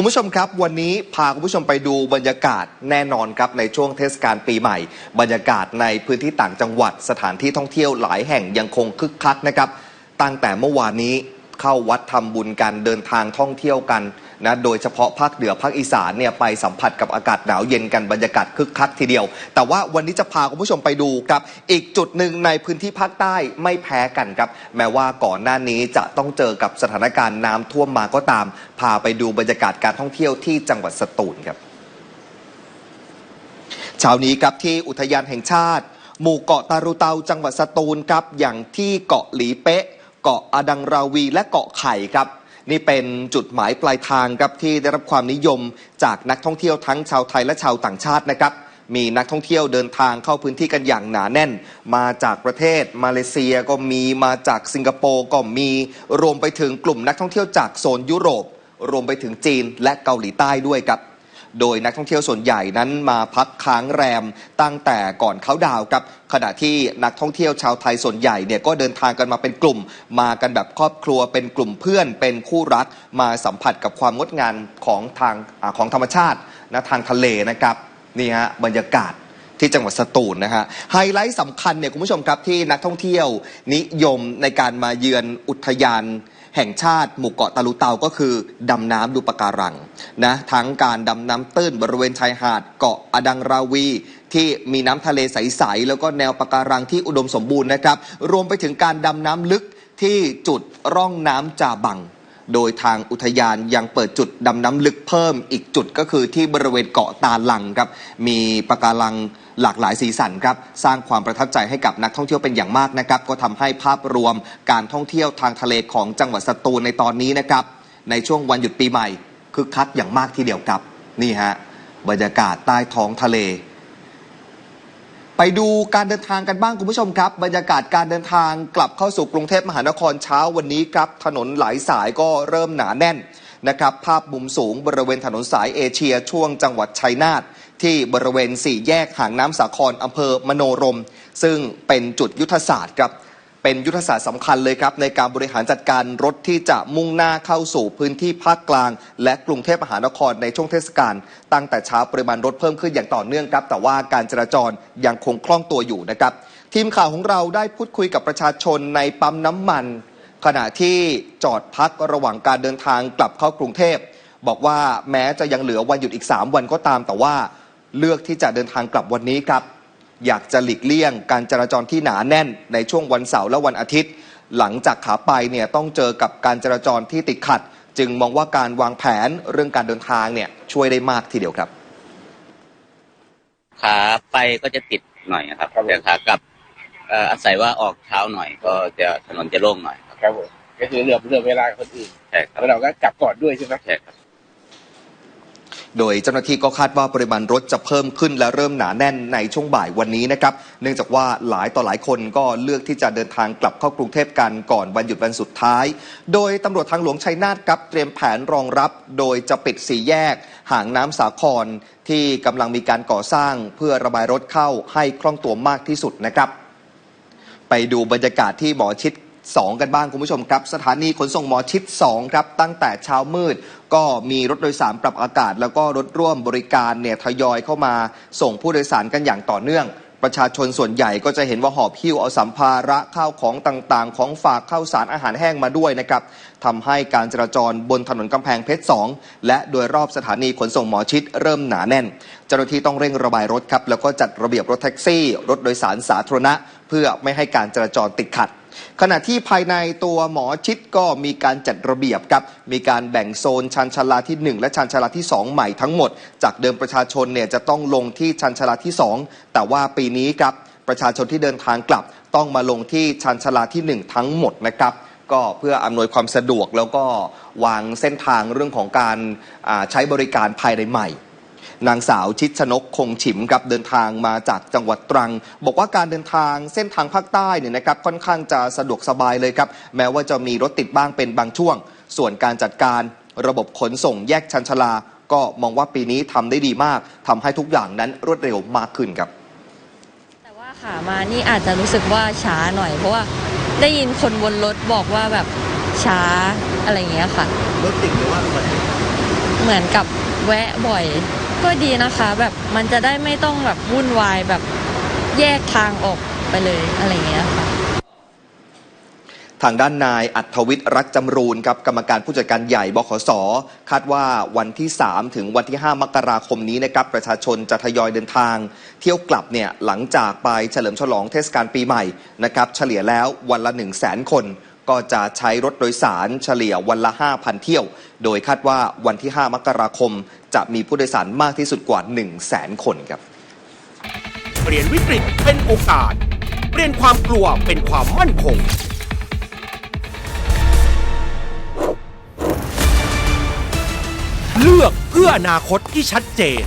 คุณผู้ชมครับวันนี้พาคุณผู้ชมไปดูบรรยากาศแน่นอนครับในช่วงเทศกาลปีใหม่ บรรยากาศในพื้นที่ต่างจังหวัด สถานที่ท่องเที่ยวหลายแห่งยังคงคึกคักนะครับ ตั้งแต่เมื่อวานนี้เข้าวัดทำบุญกันเดินทางท่องเที่ยวกัน นะโดยเฉพาะภาคเหนือภาคอีสานเนี่ยไปสัมผัสกับอากาศหนาวเย็นกันบรรยากาศคึกคักทีเดียว แต่ว่าวันนี้จะพาคุณผู้ชมไปดูครับ อีกจุดหนึ่งในพื้นที่ภาคใต้ไม่แพ้กันครับ แม้ว่าก่อนหน้านี้จะต้องเจอกับสถานการณ์น้ำท่วมมาก็ตาม พาไปดูบรรยากาศการท่องเที่ยวที่จังหวัดสตูลครับเช้านี้ครับที่อุทยานแห่งชาติ หมู่เกาะตารุเตาจังหวัดสตูลครับอย่างที่เกาะหลีเป๊ะ เกาะอดังราวีและเกาะไข่ครับ นี่เป็นจุดหมายปลายทางครับที่ได้รับความนิยมจากนักท่องเที่ยวทั้งชาวไทยและชาวต่างชาตินะครับ มีนักท่องเที่ยวเดินทางเข้าพื้นที่กันอย่างหนาแน่น มาจากประเทศ มาเลเซียก็มีมาจากสิงคโปร์ก็มีรวมไปถึงกลุ่มนักท่องเที่ยวจากโซนยุโรป รวมไปถึงจีนและเกาหลีใต้ด้วยครับ โดยนักท่องเที่ยวส่วนใหญ่นั้นมาพักค้างแรมตั้งแต่ก่อนเขาดาวครับขณะที่นักท่องเที่ยวชาวไทยส่วนใหญ่เนี่ยก็เดินทางกันมาเป็นกลุ่ม มากันแบบครอบครัวเป็นกลุ่มเพื่อน เป็นคู่รัก มาสัมผัสกับความงดงามของทางอของธรรมชาตินะทางทะเลนะครับนี่ฮะบรรยากาศ ที่จังหวัดสตูลนะฮะไฮไลท์สำคัญเนี่ยคุณผู้ชมครับที่นักท่องเที่ยวนิยมในการมาเยือนอุทยานแห่งชาติหมู่เกาะตะลุเตาก็คือดำน้ำดูปะการังนะทั้งการดำน้ำตื้นบริเวณชายหาดเกาะอดังราวีที่มีน้ำทะเลใส ๆ แล้วก็แนวปะการังที่อุดมสมบูรณ์นะครับ รวมไปถึงการดำน้ำลึกที่จุดร่องน้ำจาบัง โดยทางอุทยานยังเปิดจุดดำน้ำลึกเพิ่มอีกจุดก็คือที่บริเวณเกาะตาลังครับ มีปะการังหลากหลายสีสันครับ สร้างความประทับใจให้กับนักท่องเที่ยวเป็นอย่างมากนะครับ ก็ทำให้ภาพรวมการท่องเที่ยวทางทะเลของจังหวัดสตูลในตอนนี้นะครับ ในช่วงวันหยุดปีใหม่คึกคักอย่างมากทีเดียวครับ นี่ฮะบรรยากาศใต้ท้องทะเล ไปดูการเดินทางกันบ้างคุณผู้ชมครับ บรรยากาศการเดินทางกลับเข้าสู่กรุงเทพมหานครเช้าวันนี้ครับ ถนนหลายสายก็เริ่มหนาแน่นนะครับ ภาพมุมสูงบริเวณถนนสายเอเชียช่วงจังหวัดชัยนาทที่บริเวณสี่แยกหางน้ำสาครอำเภอมโนรม ซึ่งเป็นจุดยุทธศาสตร์ครับ เป็นยุทธศาสตร์สำคัญเลยครับ ในการบริหารจัดการรถที่จะมุ่งหน้าเข้าสู่พื้นที่ภาคกลาง และกรุงเทพมหานครในช่วงเทศกาลตั้งแต่เช้าปริมาณรถเพิ่มขึ้นอย่างต่อเนื่องครับ แต่ว่าการจราจรยังคงคล่องตัวอยู่นะครับ ทีมข่าวของเราได้พูดคุยกับประชาชนในปั๊มน้ำมัน ขณะที่จอดพักระหว่างการเดินทางกลับเข้ากรุงเทพบอกว่าแม้จะยังเหลือวันหยุดอีก 3 วันก็ตาม แต่ว่าเลือกที่จะเดินทางกลับวันนี้ครับ อยากจะหลีกเลี่ยง การจราจรที่หนาแน่นในช่วงวันเสาร์และวันอาทิตย์ หลังจากขาไปเนี่ยต้องเจอกับการจราจรที่ติดขัด จึงมองว่าการวางแผนเรื่องการเดินทางเนี่ยช่วยได้มากทีเดียวครับขาไปก็จะติดหน่อยนะครับแต่ขากลับเอ่ออาศัยว่าออกเช้าหน่อยก็จะถนนจะโล่งหน่อยครับครับผมก็คือเหลือเหลือเวลากับคนอื่นใช่ครับแล้วเราก็กลับก่อนด้วยใช่ไหมใช่ครับ โดยเจ้าหน้าที่ก็คาดว่าปริมาณรถจะเพิ่มขึ้นและเริ่มหนาแน่นในช่วงบ่ายวันนี้นะครับ เนื่องจากว่าหลายต่อหลายคนก็เลือกที่จะเดินทางกลับเข้ากรุงเทพกันก่อนวันหยุดวันสุดท้าย โดยตำรวจทางหลวงชัยนาทครับเตรียมแผนรองรับ โดยจะปิดสี่แยก หางน้ำสาครที่กำลังมีการก่อสร้างเพื่อระบายรถเข้าให้คล่องตัวมากที่สุดนะครับ ไปดูบรรยากาศที่หมอชิด 2 กันบ้างคุณผู้ชมครับ สถานีขนส่งหมอชิด 2 ครับ ตั้งแต่เช้ามืดก็มีรถโดยสารปรับอากาศ แล้วก็รถร่วมบริการเนี่ยทยอยเข้ามาส่งผู้โดยสารกันอย่างต่อเนื่อง ประชาชนส่วนใหญ่ก็จะเห็นว่าหอบหิ้วเอาสัมภาระข้าวของต่างๆ ของฝากข้าวสารอาหารแห้งมาด้วยนะครับทำให้การจราจรบนถนนกำแพงเพชร 2 และโดยรอบสถานีขนส่งหมอชิดเริ่มหนาแน่น เจ้าหน้าที่ต้องเร่งระบายรถครับแล้วก็จัดระเบียบรถแท็กซี่ รถโดยสารสาธารณะ เพื่อไม่ให้การจราจรติดขัด ขณะที่ภายในตัวหมอชิดก็มีการจัดระเบียบครับ มีการแบ่งโซนชันชาลาที่ 1 และชันชาลาที่ 2 ใหม่ทั้งหมด จากเดิมประชาชนเนี่ยจะต้องลงที่ชันชาลาที่ 2 แต่ว่าปีนี้ครับประชาชนที่เดินทางกลับ ต้องมาลงที่ชันชาลาที่ 1 ทั้งหมดนะครับก็เพื่ออำนวยความสะดวกแล้วก็วางเส้นทางเรื่องของการใช้บริการภายในใหม่ นางสาวชิดชนกคงฉิมครับเดินทางมาจากจังหวัดตรัง บอกว่าการเดินทางเส้นทางภาคใต้เนี่ยนะครับค่อนข้างจะสะดวกสบายเลยครับ แม้ว่าจะมีรถติดบ้างเป็นบางช่วง ส่วนการจัดการระบบขนส่งแยกชันชลา ก็มองว่าปีนี้ทำได้ดีมากทำให้ทุกอย่างนั้นรวดเร็วมากขึ้นครับ แต่ว่าขามานี่อาจจะรู้สึกว่าช้าหน่อย เพราะว่าได้ยินคนบนรถบอกว่าแบบช้าอะไรอย่างเงี้ยค่ะรถติดหรือว่าอุบัติเหตุเหมือนกับแวะบ่อย ก็ดีนะคะ แบบมันจะได้ไม่ต้องแบบวุ่นวายแบบแยกทางออกไปเลยอะไรอย่างเงี้ยค่ะ ทางด้านนายอัธวิทย์รักจำรูนครับกรรมการผู้จัดการใหญ่บขส คาดว่าวันที่ 3 ถึงวันที่ 5 มกราคมนี้นะครับประชาชนจะทยอยเดินทาง เที่ยวกลับเนี่ยหลังจากไปเฉลิมฉลองเทศกาลปีใหม่นะครับเฉลี่ยแล้ววันละ 1 0 0 0 0แสนคน ก็จะใช้รถโดยสารเฉลี่ยวันละ 5,000 เที่ยว โดยคาดว่าวันที่ 5 มกราคม จะมีผู้โดยสารมากที่สุดกว่า 1 0 0 0 0แสนคนครับ เปลี่ยนวิกฤตเป็นโอกาส เปลี่ยนความกลัวเป็นความมั่นคง เลือกเพื่ออนาคตที่ชัดเจน